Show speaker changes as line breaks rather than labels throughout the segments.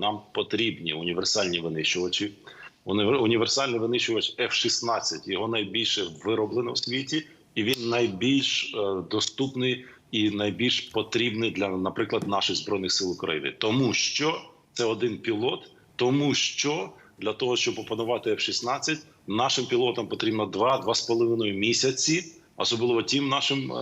Нам потрібні універсальні винищувачі. Універ- Універсальний винищувач F-16, його найбільше вироблено в світі, і він найбільш е, доступний і найбільш потрібний для, наприклад, наших збройних сил України, тому що це один пілот, тому що для того, щоб опанувати F-16, нашим пілотам потрібно 2-2,5 місяці. Особливо тим нашим е,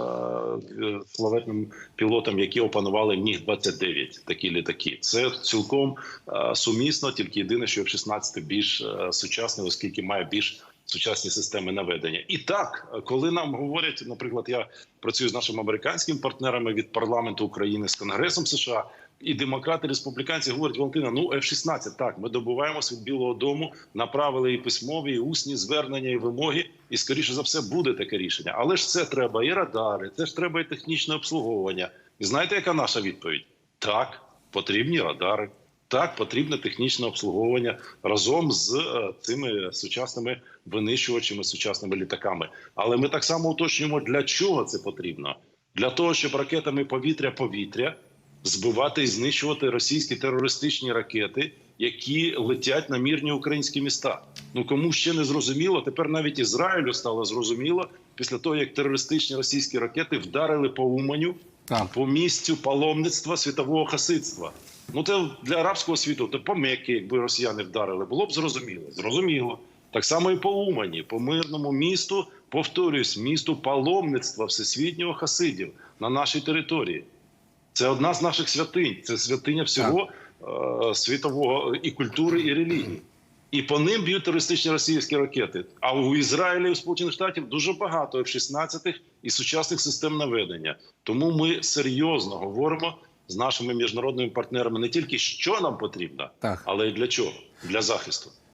е, славетним пілотам, які опанували міг 29 такі літаки. Це цілком е, сумісно, тільки єдине, що F-16 більш е, сучасний, оскільки має більш сучасні системи наведення. І так, коли нам говорять, наприклад, я працюю з нашими американськими партнерами від парламенту України з Конгресом США. І демократи, республіканці говорять, Валентина, ну F-16, так, ми добуваємося від Білого Дому, направили і письмові, і усні звернення, і вимоги, і скоріше за все буде таке рішення. Але ж це треба і радари, це ж треба і технічне обслуговування. І знаєте, яка наша відповідь? Так, потрібні радари. Так, потрібне технічне обслуговування разом з е, цими сучасними винищувачами, сучасними літаками. Але ми так само уточнюємо, для чого це потрібно? Для того, щоб ракетами повітря-повітря збивати і знищувати російські терористичні ракети, які летять на мирні українські міста. Ну кому ще не зрозуміло, тепер навіть Ізраїлю стало зрозуміло після того, як терористичні російські ракети вдарили по Уманю,
Так.
по місцю паломництва світового хасидства. Ну це для арабського світу, то по Меккі, якби росіяни вдарили, було б зрозуміло. Зрозуміло. Так само і по Умані, по мирному місту, повторюсь, місту паломництва всесвітнього хасидів на нашій території. Це одна з наших святинь. Це святиня всього е, світового і культури, і релігії. І по ним б'ють терористичні російські ракети. А у Ізраїлі і у Сполучених Штатів дуже багато F-16 і сучасних систем наведення. Тому ми серйозно говоримо з нашими міжнародними партнерами не тільки що нам потрібно,
Так.
але й для чого? Для захисту.